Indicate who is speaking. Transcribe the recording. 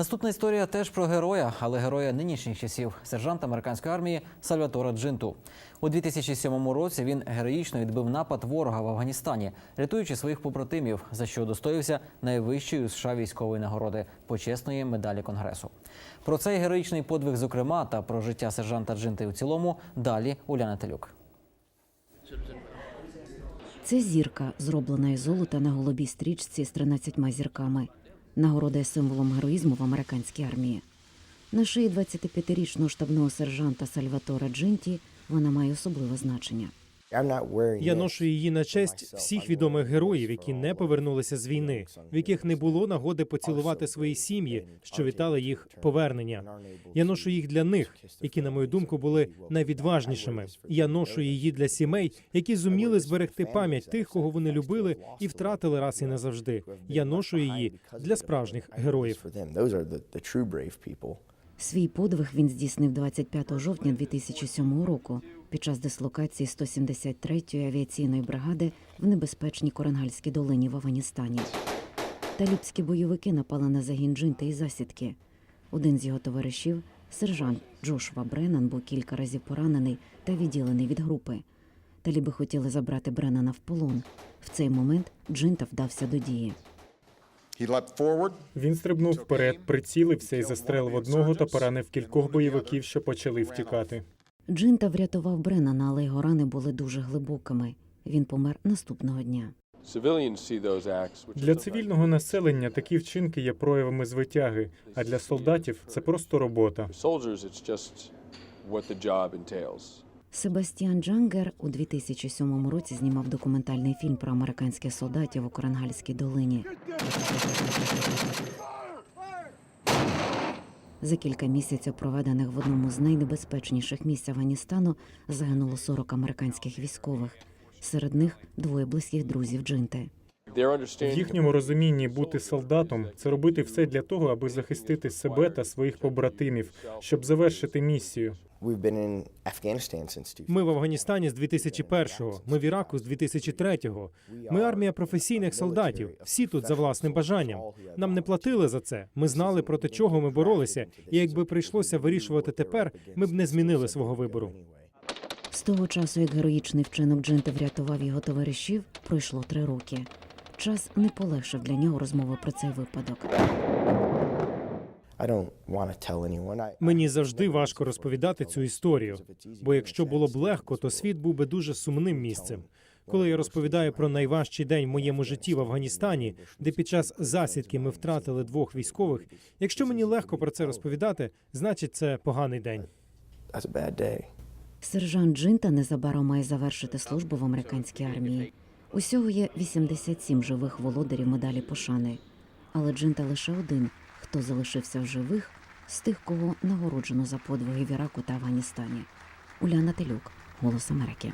Speaker 1: Наступна історія теж про героя, але героя нинішніх часів сержанта американської армії Сальватора Джинту. У 2007 році він героїчно відбив напад ворога в Афганістані, рятуючи своїх побратимів, за що удостоївся найвищої у США військової нагороди почесної медалі Конгресу. Про цей героїчний подвиг, зокрема, та про життя сержанта Джинти у цілому. Далі Уляна Телюк.
Speaker 2: Це зірка, зроблена із золота на голубій стрічці з 13 зірками. Нагорода є символом героїзму в американській армії. На шиї 25-річного штабного сержанта Сальватора Джинті вона має особливе значення.
Speaker 3: Я ношу її на честь всіх відомих героїв, які не повернулися з війни, в яких не було нагоди поцілувати свої сім'ї, що вітали їх повернення. Я ношу їх для них, які, на мою думку, були найвідважнішими. Я ношу її для сімей, які зуміли зберегти пам'ять тих, кого вони любили і втратили раз і назавжди. Я ношу її для справжніх героїв.
Speaker 2: Свій подвиг він здійснив 25 жовтня 2007 року під час дислокації 173-ї авіаційної бригади в небезпечній Коренгальській долині в Афганістані. Талібські бойовики напали на загін Джинти і засідки. Один з його товаришів, сержант Джошуа Бреннан, був кілька разів поранений та відділений від групи. Таліби хотіли забрати Бреннана в полон. В цей момент Джинта вдався до дії.
Speaker 4: He
Speaker 5: Він стрибнув вперед, прицілився і застрелив одного та поранив кількох бойовиків, що почали втікати.
Speaker 2: Джинта врятував Бреннана, але його рани були дуже глибокими. Він помер наступного дня.
Speaker 5: Для цивільного населення такі вчинки є проявами звитяги, а для солдатів це просто робота.
Speaker 2: Себастьян Джангер у 2007 році знімав документальний фільм про американських солдатів у Коренгальській долині. За кілька місяців, проведених в одному з найнебезпечніших місць Афганістану, загинуло 40 американських військових. Серед них двоє близьких друзів Джинти.
Speaker 5: В їхньому розумінні бути солдатом це робити все для того, аби захистити себе та своїх побратимів, щоб завершити місію.
Speaker 6: We've been in Afghanistan since 2000.
Speaker 3: Ми в Афганістані з 2001-го, Ми в Іраку з 2003-го. Ми армія професійних солдатів. Всі тут за власним бажанням. Нам не платили за це. Ми знали проти чого ми боролися. І якби прийшлося вирішувати тепер, ми б не змінили свого вибору.
Speaker 2: З того часу, як героїчний вчинок Джинти врятував його товаришів, пройшло три роки. Час не полегшив для нього розмови про цей випадок.
Speaker 3: Мені завжди важко розповідати цю історію. Бо якщо було б легко, то світ був би дуже сумним місцем. Коли я розповідаю про найважчий день в моєму житті в Афганістані, де під час засідки ми втратили двох військових. Якщо мені легко про це розповідати, значить це поганий день.
Speaker 6: that's a bad day.
Speaker 2: Сержант Джинта незабаром має завершити службу в американській армії. Усього є 87 живих володарів медалі пошани. Але Джинта лише один, хто залишився в живих з тих, кого нагороджено за подвиги в Іраку та Афганістані. Уляна Телюк, Голос Америки.